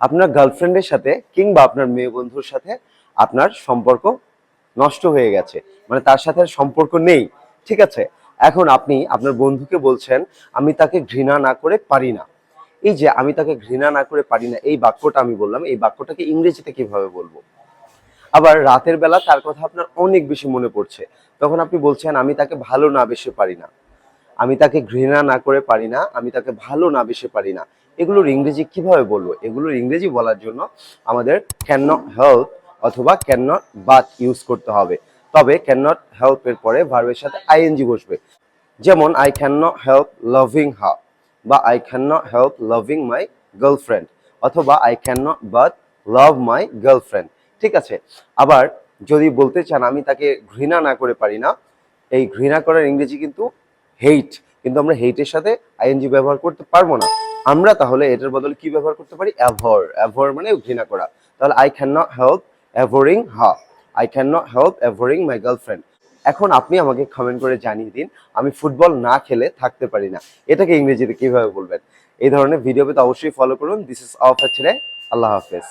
আপনার গার্লফ্রেন্ডের সাথে কিংবা আপনার মেয়ে বন্ধুর সাথে আপনার সম্পর্ক নষ্ট হয়ে গেছে। মানে তার সাথে সম্পর্ক নেই। ঠিক আছে? এখন আপনি আপনার বন্ধুকে বলছেন, আমি তাকে ঘৃণা না করে পারি না। এই যে, আমি তাকে ঘৃণা না করে পারি না, এই বাক্যটা আমি বললাম, এই বাক্যটাকে ইংরেজিতে কীভাবে বলব? আবার রাতের বেলা তার কথা আপনার অনেক বেশি মনে পড়ছে। তখন আপনি বলছেন, আমি তাকে ভালো না বেশি পারি না। আমি তাকে ঘৃণা না করে পারি না, আমি তাকে ভালো না বেশি পারি না। এগুলোর ইংরেজি কীভাবে বলব? এগুলোর ইংরেজি বলার জন্য আমাদের ক্যান নট হেল্প অথবা ক্যান নট বাথ ইউজ করতে হবে। তবে ক্যান নট হেল্প এর পরে ভার্বের সাথে আইএনজি বসবে। যেমন I can not help loving হা বা I can not help loving my girlfriend অথবা I can not but love my girlfriend ঠিক আছে? আবার যদি বলতে চান, আমি তাকে ঘৃণা না করে পারি না, এই ঘৃণা করার ইংরেজি কিন্তু হেইট কিন্তু আমরা হেইটের সাথে আইএনজি ব্যবহার করতে পারব না। আমরা তাহলে এটার বদলে কি ব্যবহার করতে পারি? অ্যাভর। অ্যাভর মানে ঘৃণা করা। তাহলে I can not help abhorring Ha I can not help abhorring my girlfriend এখন আপনি আমাকে কমেন্ট করে জানিয়ে দিন, আমি ফুটবল না খেলে থাকতে পারি না। এটাকে ইংরেজিতে কীভাবে বলবেন? এই ধরনের ভিডিও পেতে অবশ্যই ফলো করুন। দিস ইজ অফ আছে আল্লাহ হাফেজ।